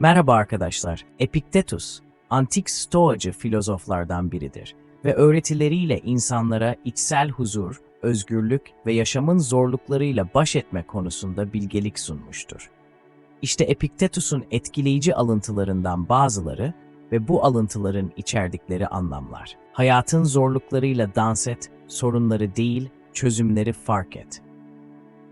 Merhaba arkadaşlar. Epiktetus, antik Stoacı filozoflardan biridir ve öğretileriyle insanlara içsel huzur, özgürlük ve yaşamın zorluklarıyla baş etme konusunda bilgelik sunmuştur. İşte Epiktetus'un etkileyici alıntılarından bazıları ve bu alıntıların içerdikleri anlamlar. Hayatın zorluklarıyla dans et, sorunları değil, çözümleri fark et.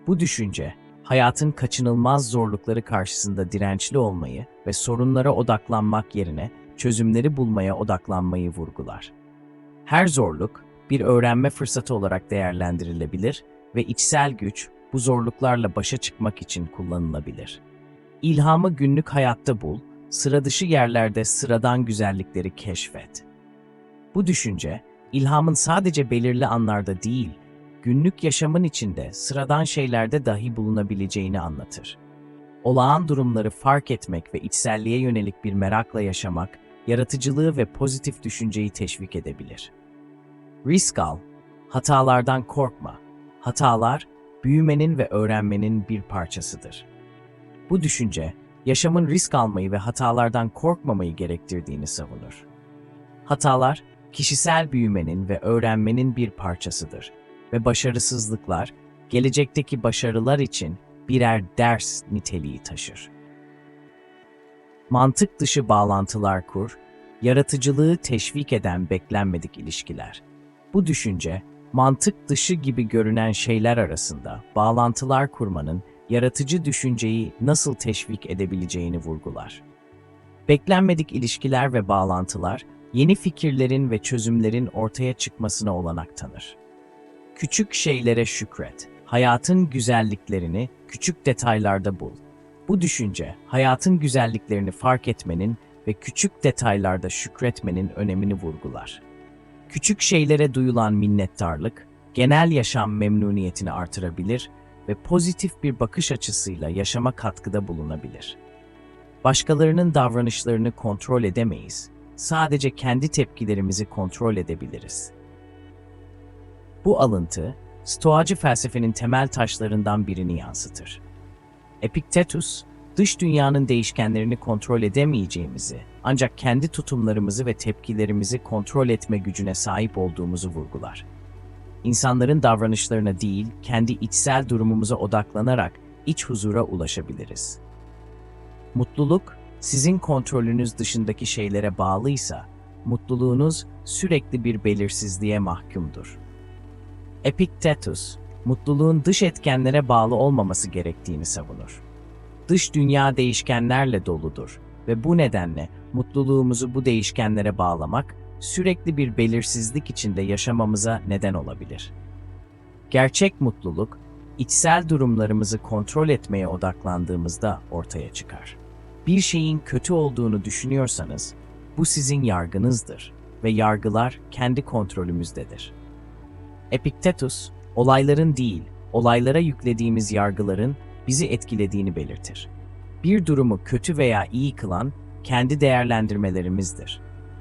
Bu düşünce, hayatın kaçınılmaz zorlukları karşısında dirençli olmayı ve sorunlara odaklanmak yerine çözümleri bulmaya odaklanmayı vurgular. Her zorluk bir öğrenme fırsatı olarak değerlendirilebilir ve içsel güç bu zorluklarla başa çıkmak için kullanılabilir. İlhamı günlük hayatta bul, sıra dışı yerlerde sıradan güzellikleri keşfet. Bu düşünce, ilhamın sadece belirli anlarda değil, günlük yaşamın içinde sıradan şeylerde dahi bulunabileceğini anlatır. Olağan durumları fark etmek ve içselliğe yönelik bir merakla yaşamak, yaratıcılığı ve pozitif düşünceyi teşvik edebilir. Risk al, hatalardan korkma. Hatalar, büyümenin ve öğrenmenin bir parçasıdır. Bu düşünce, yaşamın risk almayı ve hatalardan korkmamayı gerektirdiğini savunur. Hatalar, kişisel büyümenin ve öğrenmenin bir parçasıdır ve başarısızlıklar, gelecekteki başarılar için birer ders niteliği taşır. Mantık dışı bağlantılar kur, yaratıcılığı teşvik eden beklenmedik ilişkiler. Bu düşünce, mantık dışı gibi görünen şeyler arasında bağlantılar kurmanın yaratıcı düşünceyi nasıl teşvik edebileceğini vurgular. Beklenmedik ilişkiler ve bağlantılar, yeni fikirlerin ve çözümlerin ortaya çıkmasına olanak tanır. Küçük şeylere şükret. Hayatın güzelliklerini küçük detaylarda bul. Bu düşünce, hayatın güzelliklerini fark etmenin ve küçük detaylarda şükretmenin önemini vurgular. Küçük şeylere duyulan minnettarlık, genel yaşam memnuniyetini artırabilir ve pozitif bir bakış açısıyla yaşama katkıda bulunabilir. Başkalarının davranışlarını kontrol edemeyiz. Sadece kendi tepkilerimizi kontrol edebiliriz. Bu alıntı, Stoacı felsefenin temel taşlarından birini yansıtır. Epiktetus, dış dünyanın değişkenlerini kontrol edemeyeceğimizi, ancak kendi tutumlarımızı ve tepkilerimizi kontrol etme gücüne sahip olduğumuzu vurgular. İnsanların davranışlarına değil, kendi içsel durumumuza odaklanarak iç huzura ulaşabiliriz. Mutluluk, sizin kontrolünüz dışındaki şeylere bağlıysa, mutluluğunuz sürekli bir belirsizliğe mahkumdur. Epiktetus, mutluluğun dış etkenlere bağlı olmaması gerektiğini savunur. Dış dünya değişkenlerle doludur ve bu nedenle mutluluğumuzu bu değişkenlere bağlamak, sürekli bir belirsizlik içinde yaşamamıza neden olabilir. Gerçek mutluluk, içsel durumlarımızı kontrol etmeye odaklandığımızda ortaya çıkar. Bir şeyin kötü olduğunu düşünüyorsanız, bu sizin yargınızdır ve yargılar kendi kontrolümüzdedir. Epiktetus, olayların değil, olaylara yüklediğimiz yargıların bizi etkilediğini belirtir. Bir durumu kötü veya iyi kılan kendi değerlendirmelerimizdir.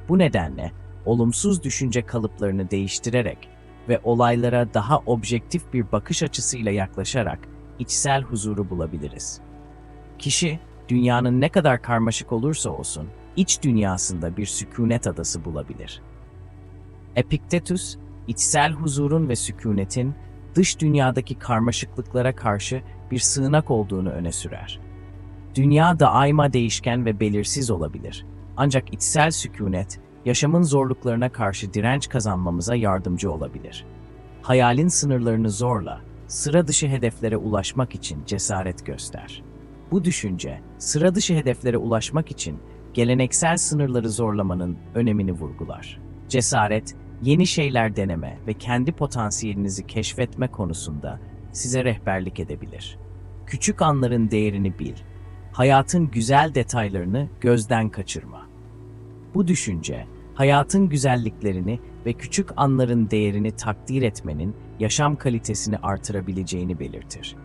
Bu nedenle olumsuz düşünce kalıplarını değiştirerek ve olaylara daha objektif bir bakış açısıyla yaklaşarak içsel huzuru bulabiliriz. Kişi, dünyanın ne kadar karmaşık olursa olsun, iç dünyasında bir sükunet adası bulabilir. Epiktetus, içsel huzurun ve sükunetin dış dünyadaki karmaşıklıklara karşı bir sığınak olduğunu öne sürer. Dünya daima değişken ve belirsiz olabilir. Ancak içsel sükunet, yaşamın zorluklarına karşı direnç kazanmamıza yardımcı olabilir. Hayalin sınırlarını zorla, sıra dışı hedeflere ulaşmak için cesaret göster. Bu düşünce, sıra dışı hedeflere ulaşmak için geleneksel sınırları zorlamanın önemini vurgular. Cesaret, yeni şeyler deneme ve kendi potansiyelinizi keşfetme konusunda size rehberlik edebilir. Küçük anların değerini bil. Hayatın güzel detaylarını gözden kaçırma. Bu düşünce, hayatın güzelliklerini ve küçük anların değerini takdir etmenin yaşam kalitesini artırabileceğini belirtir.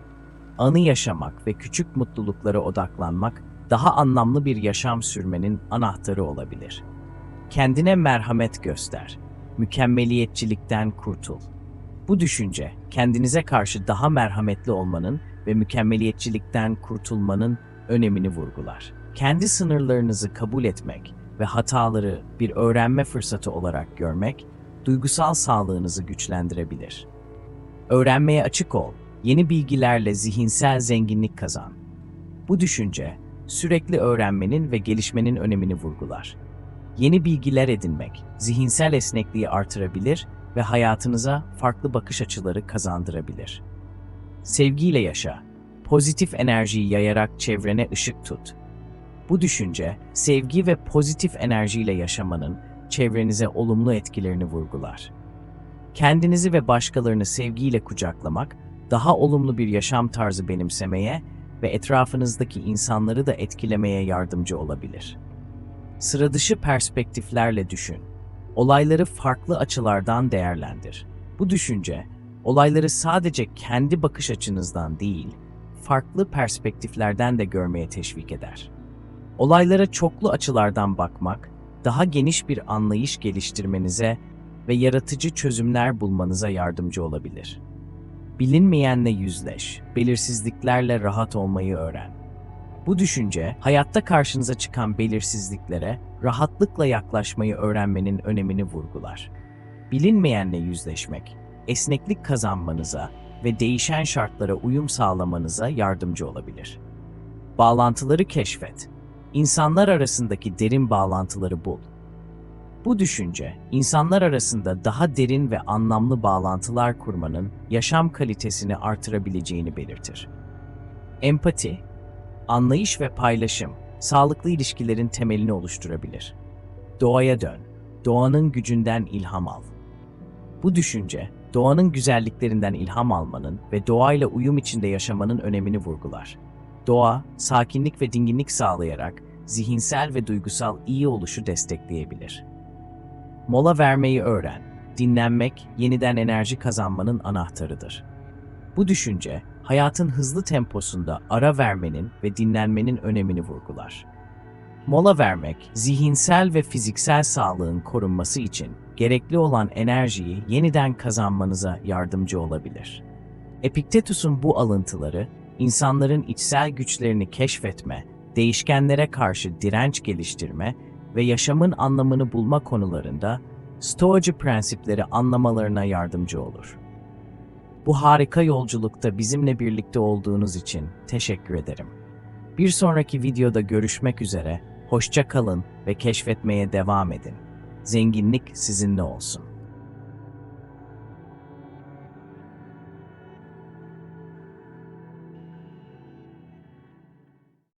Anı yaşamak ve küçük mutluluklara odaklanmak daha anlamlı bir yaşam sürmenin anahtarı olabilir. Kendine merhamet göster mükemmeliyetçilikten kurtul. Bu düşünce, kendinize karşı daha merhametli olmanın ve mükemmeliyetçilikten kurtulmanın önemini vurgular. kendi sınırlarınızı kabul etmek ve hataları bir öğrenme fırsatı olarak görmek, duygusal sağlığınızı güçlendirebilir. Öğrenmeye açık ol, yeni bilgilerle zihinsel zenginlik kazan. Bu düşünce, sürekli öğrenmenin ve gelişmenin önemini vurgular. Yeni bilgiler edinmek, zihinsel esnekliği artırabilir ve hayatınıza farklı bakış açıları kazandırabilir. Sevgiyle yaşa, pozitif enerjiyi yayarak çevrene ışık tut. Bu düşünce, sevgi ve pozitif enerjiyle yaşamanın çevrenize olumlu etkilerini vurgular. Kendinizi ve başkalarını sevgiyle kucaklamak, daha olumlu bir yaşam tarzı benimsemeye ve etrafınızdaki insanları da etkilemeye yardımcı olabilir. Sıra dışı perspektiflerle düşün. Olayları farklı açılardan değerlendir. Bu düşünce, olayları sadece kendi bakış açınızdan değil, farklı perspektiflerden de görmeye teşvik eder. Olaylara çoklu açılardan bakmak, daha geniş bir anlayış geliştirmenize ve yaratıcı çözümler bulmanıza yardımcı olabilir. Bilinmeyenle yüzleş, belirsizliklerle rahat olmayı öğren. Bu düşünce, hayatta karşınıza çıkan belirsizliklere rahatlıkla yaklaşmayı öğrenmenin önemini vurgular. Bilinmeyenle yüzleşmek, esneklik kazanmanıza ve değişen şartlara uyum sağlamanıza yardımcı olabilir. Bağlantıları keşfet. İnsanlar arasındaki derin bağlantıları bul. Bu düşünce, insanlar arasında daha derin ve anlamlı bağlantılar kurmanın yaşam kalitesini artırabileceğini belirtir. Empati, anlayış ve paylaşım, sağlıklı ilişkilerin temelini oluşturabilir. Doğaya dön, doğanın gücünden ilham al. Bu düşünce, doğanın güzelliklerinden ilham almanın ve doğayla uyum içinde yaşamanın önemini vurgular. Doğa, sakinlik ve dinginlik sağlayarak zihinsel ve duygusal iyi oluşu destekleyebilir. Mola vermeyi öğren. Dinlenmek, yeniden enerji kazanmanın anahtarıdır. Bu düşünce, hayatın hızlı temposunda ara vermenin ve dinlenmenin önemini vurgular. Mola vermek, zihinsel ve fiziksel sağlığın korunması için gerekli olan enerjiyi yeniden kazanmanıza yardımcı olabilir. Epiktetus'un bu alıntıları, insanların içsel güçlerini keşfetme, değişkenlere karşı direnç geliştirme ve yaşamın anlamını bulma konularında Stoacı prensipleri anlamalarına yardımcı olur. Bu harika yolculukta bizimle birlikte olduğunuz için teşekkür ederim. Bir sonraki videoda görüşmek üzere, hoşça kalın ve keşfetmeye devam edin. Zenginlik sizinle olsun.